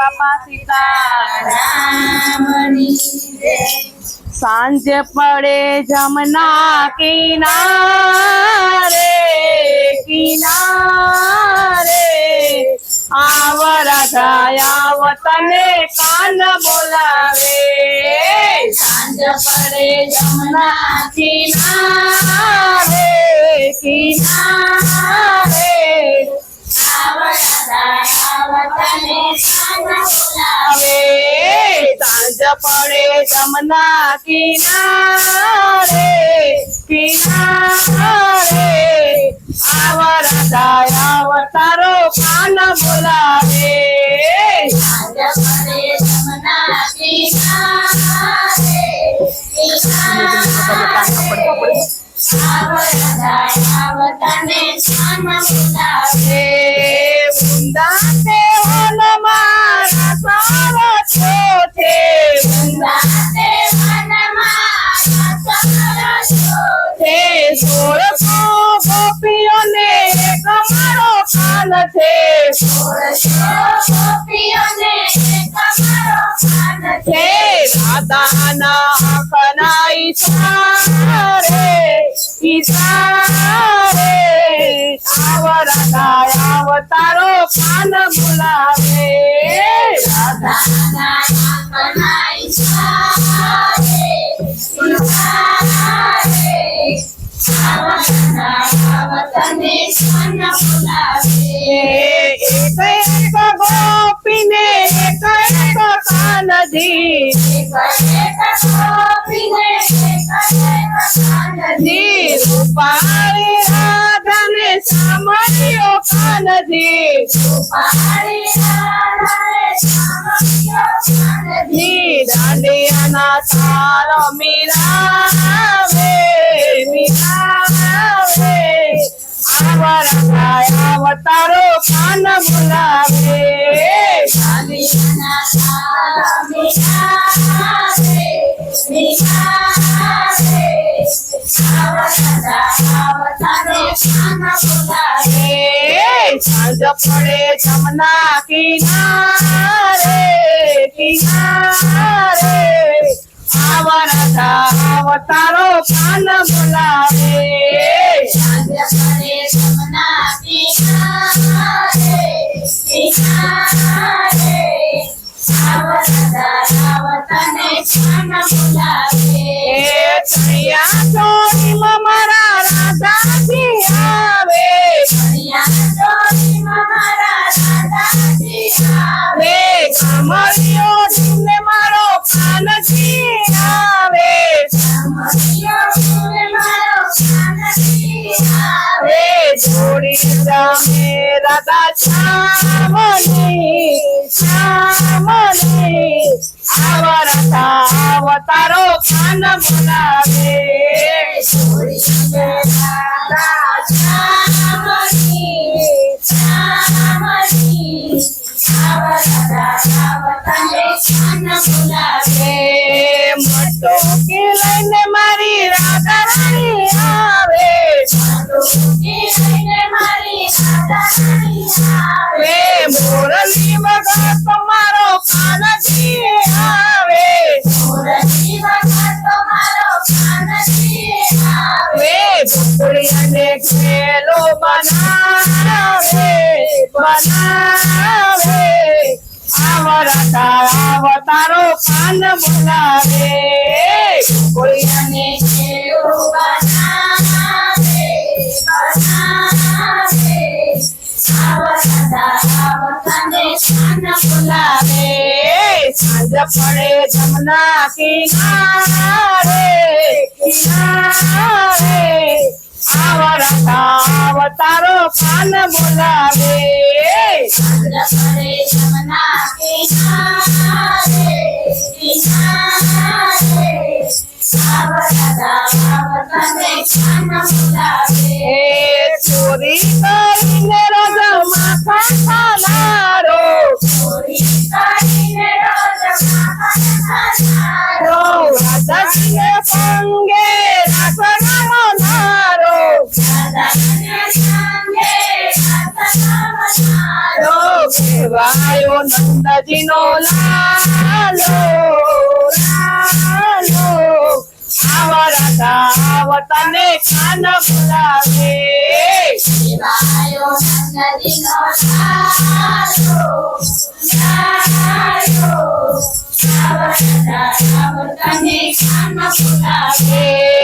બાપા સીતારામની સાંજે પડે જમના કિનારે કિનારે આવરા થયા વતને કાન બોલાવે સાંજ પડે જમના કિનારે કિનારે આવે સાંજ પડે જમના કિનારે કિનારે આવર દયા અવતારો કાન બોલાવે Dante una mano solo chote. Dante una mano solo chote. Solo como pione camaro canate. Solo como pione camaro canate. Dada na kanai isare, Isare. અવતારો કાન બોલાવે. રાધા એક એક ગોપીને એક એક કાનજી રૂપાળી সারধি দাঁড়িয়া না তার মিলাবে মিলাবে আমার অবতার কান বোলাবে দাঁড়িয়া না তার মিলাবে মিলাবে আমার অবতার কান বোলাবে जपणे जमना किनारे किनारे. आवरता अवतारो कान बोलावे. जपणे રે કમરિયો ઢીલે મારો કાનજી આવે. રે જોડી રામે રાધા શ્યામની શ્યામની આવરા અવતારો કાન બોલાવે. મોટો કે લઈને મારી રાધા રાણી આવે મોરલી તમારો કાનજી આવે રે ભૂખડીયાને ખેલો બનાવે આવરા અવતારો કાન બોલાવે ભૂખડીયાને બોલાવે સાંજ પડે જમના કિનારે કિનારે આવરા અવતારો કાન બોલાવે એ ચોરી કરીને રજમાં ખાનારો રાધાજીને પંગે રાખવાનો નારો લો કહેવાયો નંદજીનો Lalo. amarada watane kana bulave shivayo nanadino sanaro sanaro amarada watane kana bulave